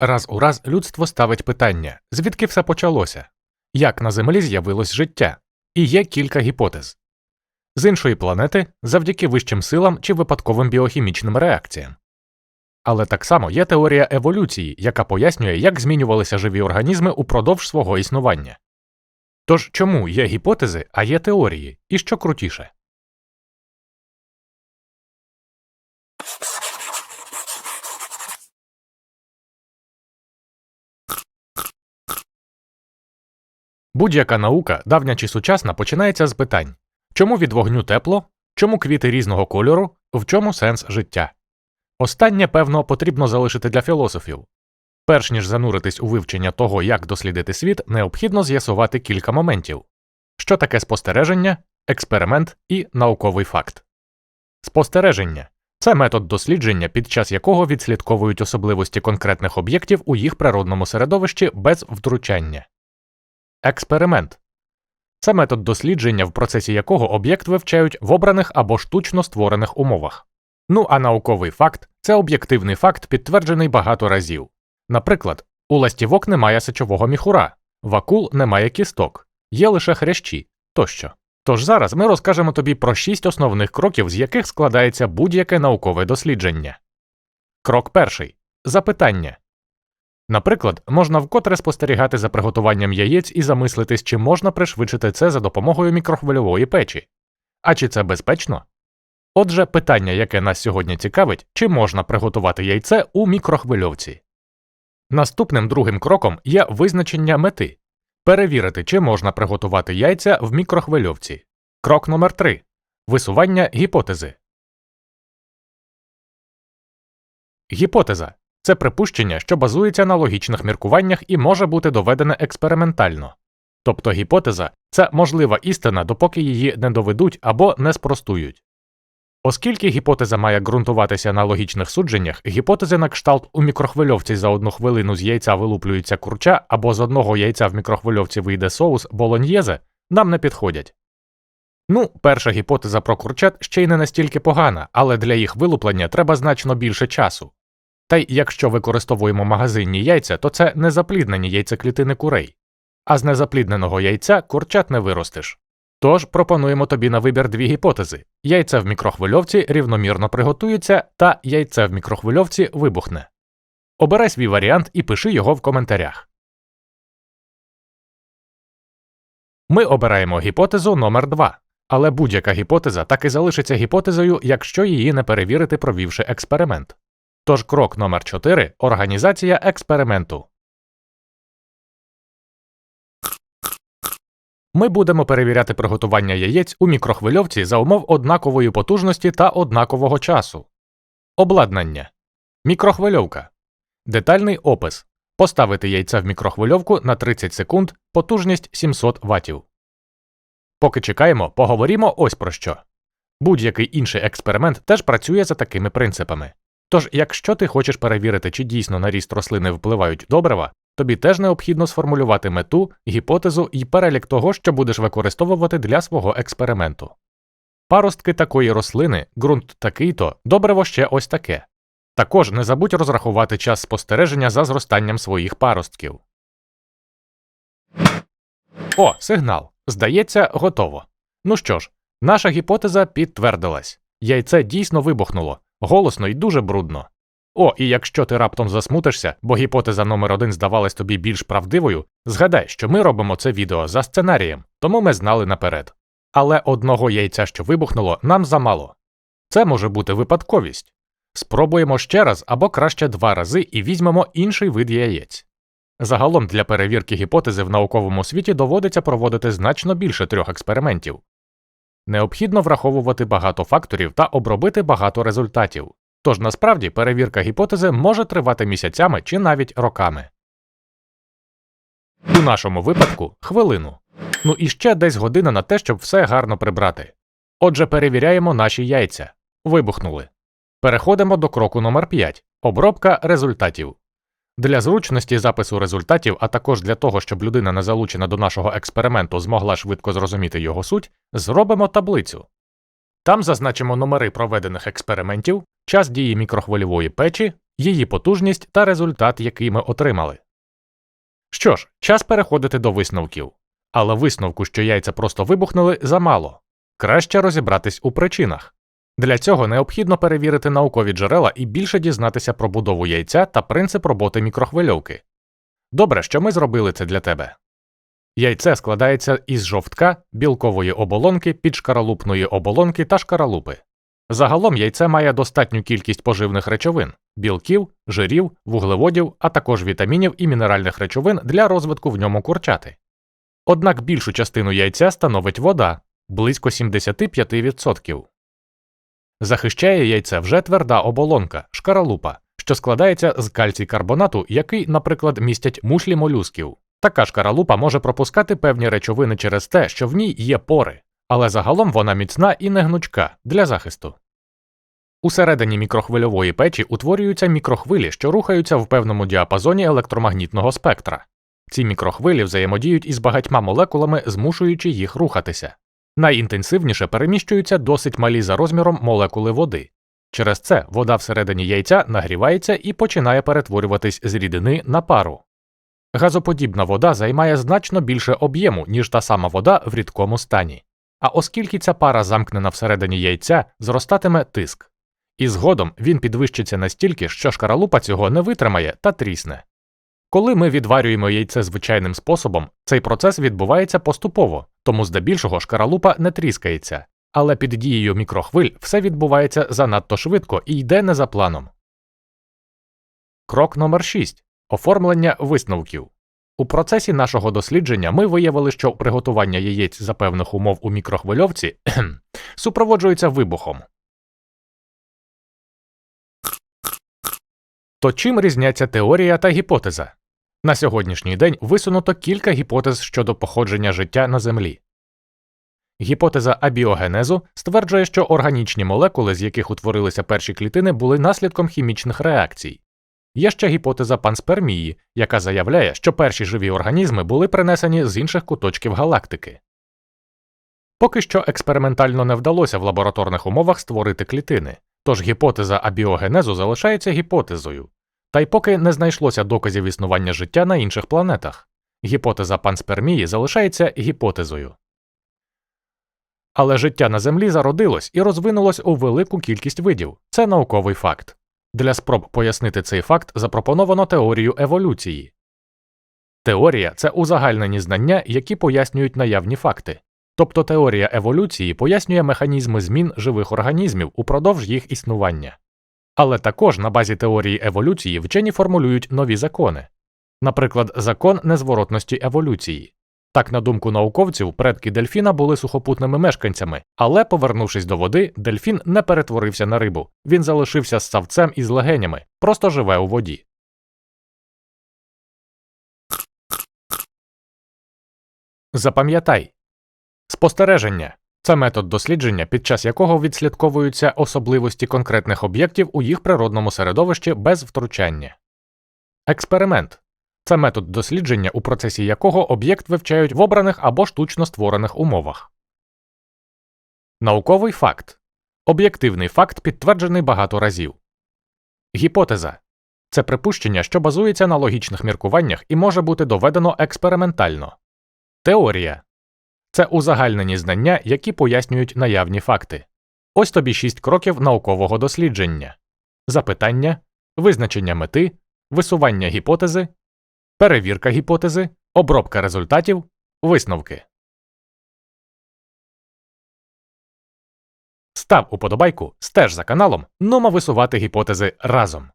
Раз у раз людство ставить питання, звідки все почалося, як на Землі з'явилось життя, і є кілька гіпотез. З іншої планети завдяки вищим силам чи випадковим біохімічним реакціям. Але так само є теорія еволюції, яка пояснює, як змінювалися живі організми упродовж свого існування. Тож чому є гіпотези, а є теорії, і що крутіше? Будь-яка наука, давня чи сучасна, починається з питань чому від вогню тепло, чому квіти різного кольору, в чому сенс життя. Останнє, певно, потрібно залишити для філософів. Перш ніж зануритись у вивчення того, як дослідити світ, необхідно з'ясувати кілька моментів що таке спостереження, експеримент і науковий факт. Спостереження це метод дослідження, під час якого відслідковують особливості конкретних об'єктів у їх природному середовищі без втручання. Експеримент це метод дослідження, в процесі якого об'єкт вивчають в обраних або штучно створених умовах. Ну а науковий факт це об'єктивний факт, підтверджений багато разів. Наприклад, у ластівок немає сечового міхура, в акул немає кісток, є лише хрящі тощо. Тож зараз ми розкажемо тобі про шість основних кроків, з яких складається будь-яке наукове дослідження. Крок перший запитання. Наприклад, можна вкотре спостерігати за приготуванням яєць і замислитись, чи можна пришвидшити це за допомогою мікрохвильової печі. А чи це безпечно? Отже, питання, яке нас сьогодні цікавить, чи можна приготувати яйце у мікрохвильовці. Наступним другим кроком є визначення мети перевірити, чи можна приготувати яйця в мікрохвильовці. Крок номер 3 висування гіпотези. Гіпотеза це припущення, що базується на логічних міркуваннях і може бути доведене експериментально. Тобто гіпотеза це можлива істина, допоки її не доведуть або не спростують. Оскільки гіпотеза має ґрунтуватися на логічних судженнях, гіпотези на кшталт у мікрохвильовці за одну хвилину з яйця вилуплюється курча або з одного яйця в мікрохвильовці вийде соус болоньєзе, нам не підходять. Ну, перша гіпотеза про курчат ще й не настільки погана, але для їх вилуплення треба значно більше часу. Та й якщо використовуємо магазинні яйця, то це незапліднені яйцеклітини курей, а з незаплідненого яйця курчат не виростиш. Тож пропонуємо тобі на вибір дві гіпотези: яйце в мікрохвильовці рівномірно приготується, та яйце в мікрохвильовці вибухне. Обирай свій варіант і пиши його в коментарях. Ми обираємо гіпотезу номер 2 але будь-яка гіпотеза так і залишиться гіпотезою, якщо її не перевірити, провівши експеримент. Тож крок номер 4 організація експерименту. Ми будемо перевіряти приготування яєць у мікрохвильовці за умов однакової потужності та однакового часу. Обладнання. Мікрохвильовка. Детальний опис. Поставити яйце в мікрохвильовку на 30 секунд, потужність 700 ватів. Поки чекаємо, поговоримо ось про що. Будь-який інший експеримент теж працює за такими принципами. Тож, якщо ти хочеш перевірити, чи дійсно на ріст рослини впливають добрива, тобі теж необхідно сформулювати мету, гіпотезу і перелік того, що будеш використовувати для свого експерименту. Паростки такої рослини, ґрунт такий то, добриво ще ось таке. Також не забудь розрахувати час спостереження за зростанням своїх паростків. О, сигнал. Здається, готово. Ну що ж, наша гіпотеза підтвердилась. Яйце дійсно вибухнуло, голосно і дуже брудно. О, і якщо ти раптом засмутишся, бо гіпотеза номер один здавалась тобі більш правдивою, згадай, що ми робимо це відео за сценарієм, тому ми знали наперед. Але одного яйця, що вибухнуло, нам замало. Це може бути випадковість. Спробуємо ще раз або краще два рази і візьмемо інший вид яєць. Загалом для перевірки гіпотези в науковому світі доводиться проводити значно більше трьох експериментів. Необхідно враховувати багато факторів та обробити багато результатів. Тож насправді перевірка гіпотези може тривати місяцями чи навіть роками. У нашому випадку хвилину. Ну і ще десь година на те, щоб все гарно прибрати. Отже, перевіряємо наші яйця. Вибухнули. Переходимо до кроку номер 5 обробка результатів. Для зручності запису результатів, а також для того, щоб людина, не залучена до нашого експерименту, змогла швидко зрозуміти його суть, зробимо таблицю. Там зазначимо номери проведених експериментів, час дії мікрохвильової печі, її потужність та результат, який ми отримали. Що ж, час переходити до висновків. Але висновку, що яйця просто вибухнули, замало. Краще розібратись у причинах. Для цього необхідно перевірити наукові джерела і більше дізнатися про будову яйця та принцип роботи мікрохвильовки. Добре, що ми зробили це для тебе. Яйце складається із жовтка, білкової оболонки, підшкаралупної оболонки та шкаралупи. Загалом яйце має достатню кількість поживних речовин білків, жирів, вуглеводів, а також вітамінів і мінеральних речовин для розвитку в ньому курчати. Однак більшу частину яйця становить вода близько 75%. Захищає яйце вже тверда оболонка шкаралупа, що складається з кальцій карбонату, який, наприклад, містять мушлі молюсків. Така шкаралупа може пропускати певні речовини через те, що в ній є пори, але загалом вона міцна і негнучка для захисту. Усередині мікрохвильової печі утворюються мікрохвилі, що рухаються в певному діапазоні електромагнітного спектра. Ці мікрохвилі взаємодіють із багатьма молекулами, змушуючи їх рухатися. Найінтенсивніше переміщуються досить малі за розміром молекули води. Через це вода всередині яйця нагрівається і починає перетворюватись з рідини на пару. Газоподібна вода займає значно більше об'єму, ніж та сама вода в рідкому стані. А оскільки ця пара замкнена всередині яйця, зростатиме тиск. І згодом він підвищиться настільки, що шкаралупа цього не витримає та трісне. Коли ми відварюємо яйце звичайним способом, цей процес відбувається поступово, тому здебільшого шкаралупа не тріскається, але під дією мікрохвиль все відбувається занадто швидко і йде не за планом. Крок номер 6. Оформлення висновків. У процесі нашого дослідження ми виявили, що приготування яєць за певних умов у мікрохвильовці супроводжується вибухом. То чим різняться теорія та гіпотеза? На сьогоднішній день висунуто кілька гіпотез щодо походження життя на Землі. Гіпотеза абіогенезу стверджує, що органічні молекули, з яких утворилися перші клітини, були наслідком хімічних реакцій. Є ще гіпотеза панспермії, яка заявляє, що перші живі організми були принесені з інших куточків галактики. Поки що експериментально не вдалося в лабораторних умовах створити клітини, тож гіпотеза абіогенезу залишається гіпотезою. Та й поки не знайшлося доказів існування життя на інших планетах, гіпотеза панспермії залишається гіпотезою. Але життя на Землі зародилось і розвинулось у велику кількість видів це науковий факт. Для спроб пояснити цей факт запропоновано теорію еволюції. Теорія це узагальнені знання, які пояснюють наявні факти. Тобто теорія еволюції пояснює механізми змін живих організмів упродовж їх існування. Але також на базі теорії еволюції вчені формулюють нові закони, наприклад, закон незворотності еволюції. Так, на думку науковців, предки дельфіна були сухопутними мешканцями, але, повернувшись до води, дельфін не перетворився на рибу, він залишився з савцем і з легенями, просто живе у воді. Запам'ятай спостереження це метод дослідження, під час якого відслідковуються особливості конкретних об'єктів у їх природному середовищі без втручання. Експеримент це метод дослідження, у процесі якого об'єкт вивчають в обраних або штучно створених умовах. Науковий факт об'єктивний факт, підтверджений багато разів. Гіпотеза це припущення, що базується на логічних міркуваннях і може бути доведено експериментально. Теорія це узагальнені знання, які пояснюють наявні факти. Ось тобі шість кроків наукового дослідження запитання, визначення мети, висування гіпотези, перевірка гіпотези, обробка результатів, висновки. Став уподобайку, стеж за каналом, нумо висувати гіпотези разом.